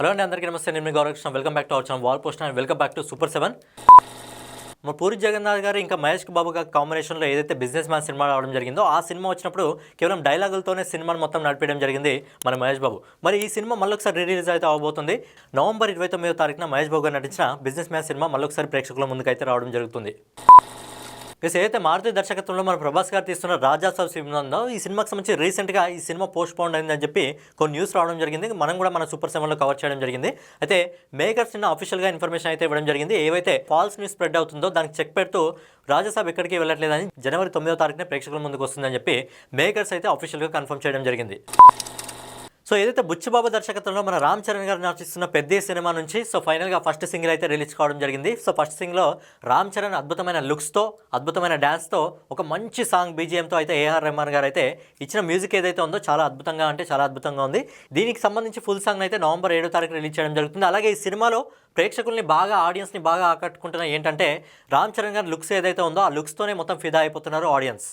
Hello అండి అందరికీ నమస్తే. నేను మీ Gauravkrishna. Welcome back to our channel Wall Post and welcome back to Super Seven. మా పూరి జగన్నాథ్ గారు ఇంకా మహేష్ బాబు గారి కాంబినేషన్లో ఏదైతే బిజినెస్ మ్యాన్ సినిమా రావడం జరిగిందో ఆ సినిమా వచ్చినప్పుడు కేవలం డైలాగులతోనే సినిమాను మొత్తం నడిపేయడం జరిగింది మన మహేష్ బాబు. మరి ఈ సినిమా మళ్ళొకసారి రిలీజ్ అయితే అవబోతుంది. నవంబర్ ఇరవై తొమ్మిదో తారీఖున మహేష్ బాబు గారు నటించిన బిజినెస్ మ్యాన్ సినిమా మళ్ళొకసారి ప్రేక్షకుల ముందుకైతే రావడం జరుగుతుంది. ప్లస్ ఏదైతే మారుతి దర్శకత్వంలో మన ప్రభాస్ గారు తీస్తున్న రాజా సాబ్ సినిమా ఉందో ఈ సినిమాకి సంబంధించి రీసెంట్గా ఈ సినిమా పోస్ట్ పోన్ అయిందని చెప్పి కొన్ని న్యూస్ రావడం జరిగింది. మనం కూడా మన సూపర్ సెవెన్లో కవర్ చేయడం జరిగింది. అయితే మేకర్స్ నిన్న అఫీషియల్గా ఇన్ఫర్మేషన్ అయితే ఇవ్వడం జరిగింది. ఏవైతే ఫాల్స్ న్యూస్ స్ప్రెడ్ అవుతుందో దానికి చెక్ పెడుతూ రాజాసాబ్ ఎక్కడికి వెళ్ళట్లేదని జనవరి తొమ్మిదో తారీఖున ప్రేక్షకుల ముందుకు వస్తుందని చెప్పి మేకర్స్ అయితే అఫీషియల్గా కన్ఫర్మ్ చేయడం జరిగింది. సో ఏదైతే బుచ్చిబాబు దర్శకత్వంలో మన రామ్ చరణ్ గారు నటిస్తున్న పెద్ద సినిమా నుంచి సో ఫైనల్గా ఫస్ట్ సింగిల్ అయితే రిలీజ్ కావడం జరిగింది. సో ఫస్ట్ సింగ్లో రామ్ చరణ్ అద్భుతమైన లుక్స్తో అద్భుతమైన డ్యాన్స్తో ఒక మంచి సాంగ్ బీజిఎంతో అయితే ఏఆర్ రెహమాన్ గారు అయితే ఇచ్చిన మ్యూజిక్ ఏదైతే ఉందో చాలా అద్భుతంగా అంటే చాలా అద్భుతంగా ఉంది. దీనికి సంబంధించి ఫుల్ సాంగ్ అయితే నవంబర్ ఏడో తారీఖు రిలీజ్ చేయడం జరుగుతుంది. అలాగే ఈ సినిమాలో ప్రేక్షకుల్ని బాగా ఆడియన్స్ని బాగా ఆకట్టుకుంటున్న ఏంటంటే రామ్ చరణ్ గారి లుక్స్ ఏదైతే ఉందో ఆ లుక్స్తోనే మొత్తం ఫిదా అయిపోతున్నారు ఆడియన్స్.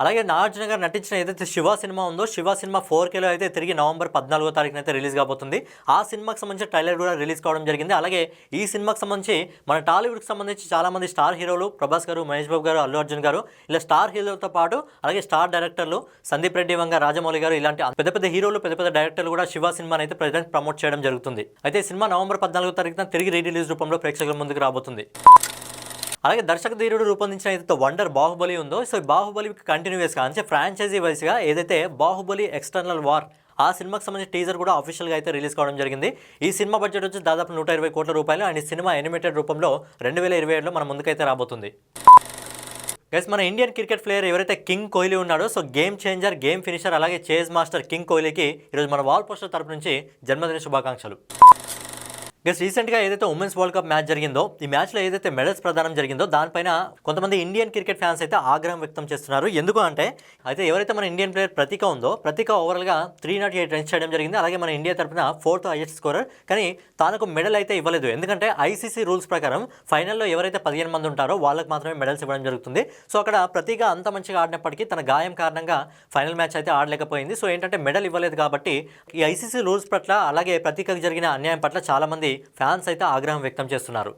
అలాగే నాగార్జున గారు నటించిన ఏదైతే శివ సినిమా ఉందో శివ సినిమా ఫోర్ కేలో అయితే తిరిగి నవంబర్ పద్నాలుగో తారీఖున అయితే రిలీజ్ కాబోతుంది. ఆ సినిమాకి సంబంధించిన ట్రైలర్ కూడా రిలీజ్ కావడం జరిగింది. అలాగే ఈ సినిమాకి సంబంధించి మన టాలీవుడ్కి సంబంధించి చాలా మంది స్టార్ హీరోలు ప్రభాస్ గారు మహేష్ బాబు గారు అల్లు అర్జున్ గారు ఇలా స్టార్ హీరోలతో పాటు అలాగే స్టార్ డైరెక్టర్లు సందీప్ రెడ్డి వంగ రాజమౌళి గారు ఇలాంటి పెద్ద పెద్ద హీరోలు పెద్ద పెద్ద డైరెక్టర్లు కూడా శివ సినిమాని అయితే ప్రజెంట్ ప్రమోట్ చేయడం జరుగుతుంది. అయితే సినిమా నవంబర్ పద్నాలుగో తారీఖున తిరిగి రీ రిలీజ్ రూపంలో ప్రేక్షకుల ముందుకు రాబోతుంది. అలాగే దర్శక ధీరుడు రూపొందించిన ఏదైతే వండర్ బాహుబలి ఉందో సో బాహుబలి కంటిన్యూస్గా అంటే ఫ్రాంచైజీ వైస్గా ఏదైతే బాహుబలి ఎక్స్టర్నల్ వార్ ఆ సినిమాకి సంబంధించిన టీజర్ కూడా అఫీషియల్గా అయితే రిలీజ్ కావడం జరిగింది. ఈ సినిమా బడ్జెట్ వచ్చి దాదాపు నూట ఇరవై కోట్ల రూపాయలు. అండ్ ఈ సినిమా ఎనిమేటెడ్ రూపంలో రెండు వేల ఇరవై ఏడులో మన ముందుకైతే రాబోతుంది. గైస్ మన ఇండియన్ క్రికెట్ ప్లేయర్ ఎవరైతే కింగ్ కోహ్లీ ఉన్నాడో so game changer game finisher అలాగే చేజ్ మాస్టర్ కింగ్ కోహ్లీకి ఈరోజు మన వాల్ పోస్టర్ తరపు నుంచి జన్మదిన శుభాకాంక్షలు. గస్ రీసెంట్గా ఏదైతే ఉమెన్స్ వరల్డ్ కప్ మ్యాచ్ జరిగిందో ఈ మ్యాచ్లో ఏదైతే మెడల్స్ ప్రదానం జరిగిందో దానిపైన కొంతమంది ఇండియన్ క్రికెట్ ఫ్యాన్స్ అయితే ఆగ్రహం వ్యక్తం చేస్తున్నారు. ఎందుకు అంటే అయితే ఎవరైతే మన ఇండియన్ ప్లేయర్ ప్రతీక ఉందో ప్రతిక ఓవరాల్గా త్రీ నాట్ ఎయిట్ రన్స్ చేయడం జరిగింది. అలాగే మన ఇండియా తరపున ఫోర్త్ హైయెస్ట్ స్కోరర్ కానీ తానకు మెడల్ అయితే ఇవ్వలేదు. ఎందుకంటే ఐసీసీ రూల్స్ ప్రకారం ఫైనల్లో ఎవరైతే పదిహేను మంది ఉంటారో వాళ్ళకి మాత్రమే మెడల్స్ ఇవ్వడం జరుగుతుంది. సో అక్కడ ప్రతిక అంత మంచిగా ఆడినప్పటికీ తన గాయం కారణంగా ఫైనల్ మ్యాచ్ అయితే ఆడలేకపోయింది. సో ఏంటంటే మెడల్ ఇవ్వలేదు కాబట్టి ఈ ఐసీసీ రూల్స్ పట్ల అలాగే ప్రతీకకు జరిగిన అన్యాయం పట్ల చాలామంది ఫ్యాన్స్ అయితే ఆగ్రహం వ్యక్తం చేస్తున్నారు.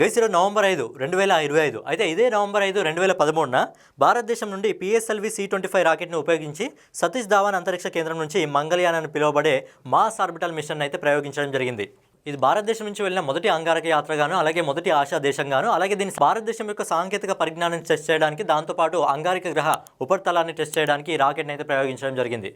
గైస్ ఈరోజు నవంబర్ ఐదు రెండు వేల ఇరవై ఐదు. అయితే ఇదే నవంబర్ ఐదు రెండు వేల పదమూడున భారతదేశం నుండి పిఎస్ఎల్వి సి ట్వంటీ ఫైవ్ రాకెట్ను ఉపయోగించి సతీష్ ధావన్ అంతరిక్ష కేంద్రం నుంచి మంగళయాన్ అని పిలువబడే మాస్ ఆర్బిటల్ మిషన్ అయితే ప్రయోగించడం జరిగింది. ఇది భారతదేశం నుంచి వెళ్ళిన మొదటి అంగారక యాత్రగాను అలాగే మొదటి ఆశా దేశంగాను అలాగే దీని భారతదేశం యొక్క సాంకేతిక పరిజ్ఞానాన్ని టెస్ట్ చేయడానికి దాంతోపాటు అంగారిక గ్రహ ఉపరితలాన్ని టెస్ట్ చేయడానికి ఈ రాకెట్ని అయితే ప్రయోగించడం జరిగింది.